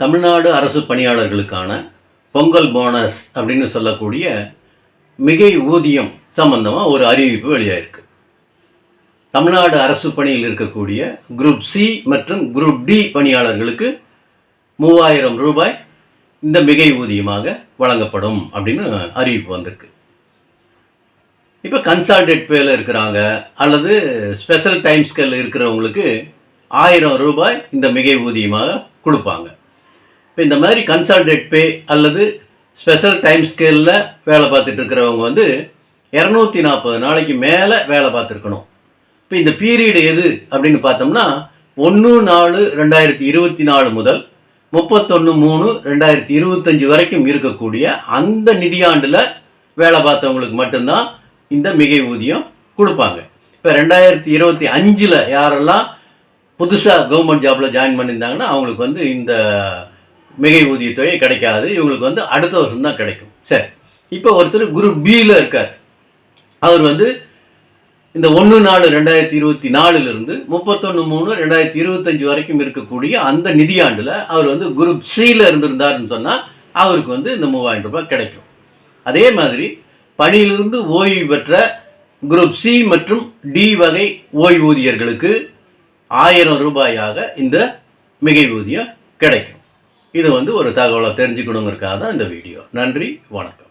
தமிழ்நாடு அரசு பணியாளர்களுக்கான பொங்கல் போனஸ் அப்படின்னு சொல்லக்கூடிய மிகை ஊதியம் சம்பந்தமாக ஒரு அறிவிப்பு வெளியாயிருக்கு. தமிழ்நாடு அரசு பணியில் இருக்கக்கூடிய குரூப் சி மற்றும் குரூப் டி பணியாளர்களுக்கு மூவாயிரம் ரூபாய் இந்த மிகை ஊதியமாக வழங்கப்படும் அப்படின்னு அறிவிப்பு வந்திருக்கு. இப்போ கன்சால்டேட் பேல இருக்கிறாங்க அல்லது ஸ்பெஷல் டைம்ஸ்கல் இருக்கிறவங்களுக்கு ஆயிரம் ரூபாய் இந்த மிகை ஊதியமாக கொடுப்பாங்க. இப்போ இந்த மாதிரி கன்சால்டேட் பே அல்லது ஸ்பெஷல் டைம் ஸ்கேலில் வேலை பார்த்துட்டு இருக்கிறவங்க வந்து இரநூத்தி நாற்பது நாளைக்கு மேலே வேலை பார்த்துருக்கணும். இப்போ இந்த பீரியடு எது அப்படின்னு பார்த்தோம்னா ஒன்று நாலு ரெண்டாயிரத்தி இருபத்தி நாலு முதல் முப்பத்தொன்று மூணு ரெண்டாயிரத்தி இருபத்தஞ்சி வரைக்கும் இருக்கக்கூடிய அந்த நிதியாண்டில் வேலை பார்த்தவங்களுக்கு மட்டும்தான் இந்த மிகை ஊதியம் கொடுப்பாங்க. இப்போ ரெண்டாயிரத்தி இருபத்தி அஞ்சில் யாரெல்லாம் புதுசாக கவர்மெண்ட் ஜாபில் ஜாயின் பண்ணியிருந்தாங்கன்னா அவங்களுக்கு வந்து இந்த மிகை ஊதியத்தொகை கிடைக்காது. இவங்களுக்கு வந்து அடுத்த வருஷம் தான் கிடைக்கும். சரி. இப்போ ஒருத்தர் குரூப் பியில் இருக்கார். அவர் வந்து இந்த ஒன்று நாலு ரெண்டாயிரத்தி இருபத்தி நாலுலேருந்து முப்பத்தொன்று மூணு ரெண்டாயிரத்தி இருபத்தஞ்சி வரைக்கும் இருக்கக்கூடிய அந்த நிதியாண்டில் அவர் வந்து குரூப் சியில் இருந்திருந்தாருன்னு சொன்னால் அவருக்கு வந்து இந்த மூவாயிரம் ரூபாய் கிடைக்கும். அதே மாதிரி பணியிலிருந்து ஓய்வு பெற்ற குரூப் சி மற்றும் டி வகை ஓய்வூதியர்களுக்கு ஆயிரம் ரூபாயாக இந்த மிகை ஊதியம் கிடைக்கும். இது வந்து ஒரு தகவலை தெரிஞ்சுக்கணுங்கிறதுக்காக தான் இந்த வீடியோ. நன்றி வணக்கம்.